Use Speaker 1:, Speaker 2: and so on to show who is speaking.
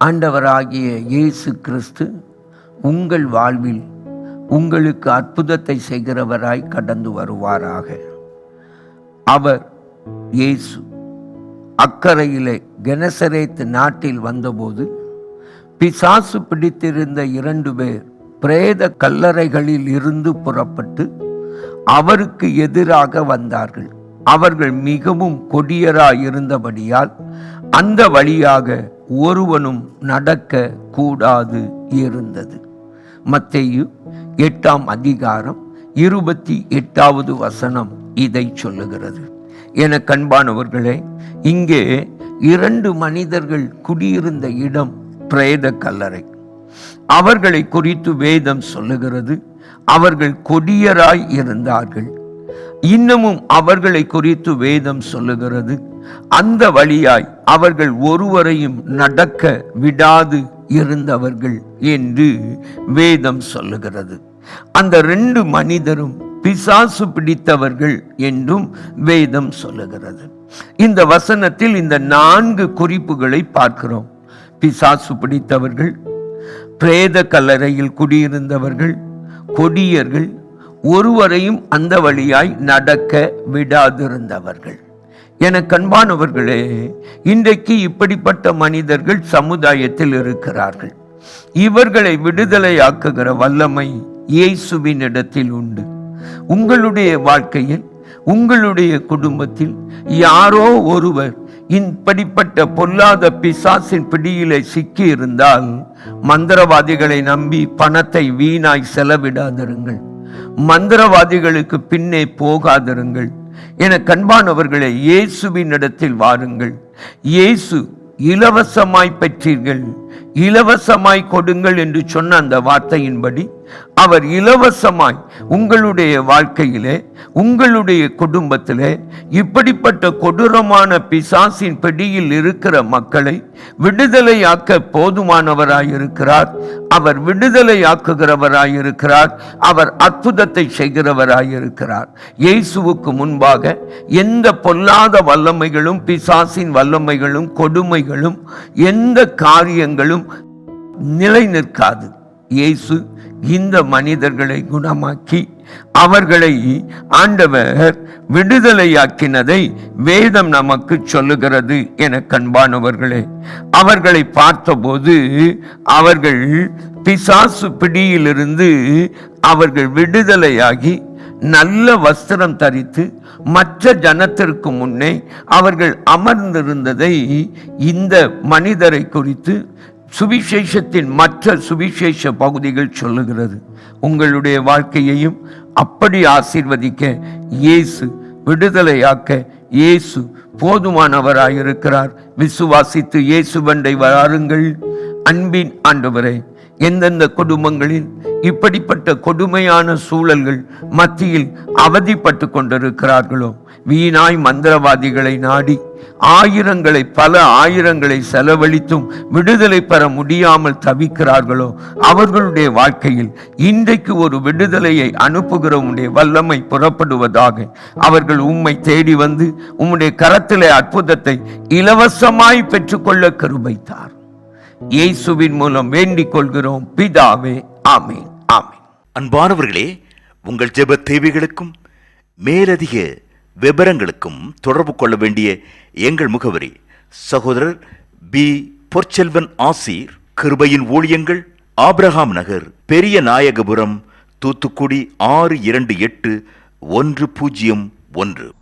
Speaker 1: ஆண்டவராகிய இயேசு கிறிஸ்து உங்கள் வாழ்வில் உங்களுக்கு அற்புதத்தை செய்கிறவராய் கடந்து வருவாராக. அவர் இயேசு அக்கறையிலே கெனசரேத் நாட்டில் வந்தபோது பிசாசு பிடித்திருந்த இரண்டு பேர் பிரேத கல்லறைகளில் இருந்து புறப்பட்டு அவருக்கு எதிராக வந்தார்கள். அவர்கள் மிகவும் கொடியராயிருந்தபடியால் அந்த வழியாக ஒருவனும் நடக்க கூடாது இருந்தது. மத்தையு எட்டாம் அதிகாரம் இருபத்தி எட்டாவது வசனம் இதை சொல்லுகிறது. என கண்பானவர்களே இங்கே இரண்டு மனிதர்கள் குடியிருந்த இடம் பிரேத கல்லறை. அவர்களை குறித்து வேதம் சொல்லுகிறது. அவர்கள் கொடியராய் இருந்தார்கள். இன்னமும் அவர்களை குறித்து வேதம் சொல்லுகிறது. அந்த வழியாய் அவர்கள் ஒருவரையும் நடக்க விடாது இருந்தவர்கள் என்று வேதம் சொல்லுகிறது. அந்த ரெண்டு மனிதரும் பிசாசு பிடித்தவர்கள் என்றும் வேதம் சொல்லுகிறது. இந்த வசனத்தில் இந்த நான்கு குறிப்புகளை பார்க்கிறோம். பிசாசு பிடித்தவர்கள் பிரேத கல்லறையில் குடியிருந்தவர்கள் கொடியர்கள் ஒருவரையும் அந்த வழியாய் நடக்க விடாதிருந்தவர்கள். என கண்பானவர்களே இன்றைக்கு இப்படிப்பட்ட மனிதர்கள் சமுதாயத்தில் இருக்கிறார்கள். இவர்களை விடுதலையாக்குகிற வல்லமை இயேசுவின் இடத்தில் உண்டு. உங்களுடைய வாழ்க்கையில் உங்களுடைய குடும்பத்தில் யாரோ ஒருவர் இப்படிப்பட்ட பொல்லாத பிசாசின் பிடியிலே சிக்கி இருந்தால் மந்திரவாதிகளை நம்பி பணத்தை வீணாய் செலவிடாதிருங்கள். மந்திரவாதிகளுக்கு பின்னே போகாதிருங்கள். என கண்பானவர்களை இயேசுவின் இடத்தில் வாருங்கள். இயேசு இலவசமாய் பெற்றீர்கள். இலவசமாய் கொடுங்கள் என்று சொன்ன அந்த வார்த்தையின்படி அவர் இலவசமாய் உங்களுடைய வாழ்க்கையிலே உங்களுடைய குடும்பத்திலே இப்படிப்பட்ட கொடூரமான பிசாசின் பிடியில் இருக்கிற மக்களை விடுதலையாக்க போதுமானவராயிருக்கிறார். அவர் விடுதலையாக்குகிறவராயிருக்கிறார். அவர் அற்புதத்தை செய்கிறவராயிருக்கிறார். இயேசுவுக்கு முன்பாக எந்த பொல்லாத வல்லமைகளும் பிசாசின் வல்லமைகளும் கொடுமைகளும் எந்த காரியங்கள் காரியங்களும் நிலை நிற்காது இயேசு இந்த மனிதர்களை குணமாக்கி அவர்களை ஆண்டவர் விடுதலையாக்கினதை வேதம் நமக்கு சொல்லுகிறது என கண்பானவர்களே. அவர்களை பார்த்தபோது அவர்கள் பிசாசு பிடியிலிருந்து அவர்கள் விடுதலையாகி நல்ல வஸ்திரம் தரித்து மற்ற ஜனத்திற்கு முன்னே அவர்கள் அமர்ந்திருந்ததை இந்த மனிதரை குறித்து சுவிசேஷத்தின் மற்ற சுவிசேஷ பகுதிகள் சொல்லுகிறது. உங்களுடைய வாழ்க்கையையும் அப்படி ஆசீர்வதிக்க இயேசு விடுதலையாக்க இயேசு போதுமானவராயிருக்கிறார். விசுவாசித்து இயேசுவண்டை வாருங்கள் அன்பின் ஆண்டவரே எந்தெந்த குடும்பங்களில் இப்படிப்பட்ட கொடுமையான சூழல்கள் மத்தியில் அவதிப்பட்டு கொண்டிருக்கிறார்களோ? வீணாய் மந்திரவாதிகளை நாடி ஆயிரங்களை பல ஆயிரங்களை செலவழித்தும் விடுதலை பெற முடியாமல் தவிக்கிறார்களோ? அவர்களுடைய வாழ்க்கையில் இன்றைக்கு ஒரு விடுதலையை அனுப்புகிற வல்லமை புறப்படுவதாக அவர்கள் உம்மை தேடி வந்து உம்முடைய கரத்திலே அற்புதத்தை இலவசமாய் பெற்றுக்கொள்ள கருவைத்தார் இயேசுவின் மூலம் வேண்டிக் கொள்கிறோம். பிதாவே ஆமீன் ஆமீன்.
Speaker 2: அன்பானவர்களே உங்கள் ஜெப தேவைகளுக்கும் மேலதிக விவரங்களுக்கும் தொடர்பு கொள்ள வேண்டிய எங்கள் முகவரி சகோதரர் பி. பொற்செல்வன் ஆசீர் கிருபையின் ஊழியங்கள் ஆப்ரஹாம் நகர் பெரிய நாயகபுரம் தூத்துக்குடி ஆறு இரண்டு எட்டு ஒன்று பூஜ்ஜியம் ஒன்று.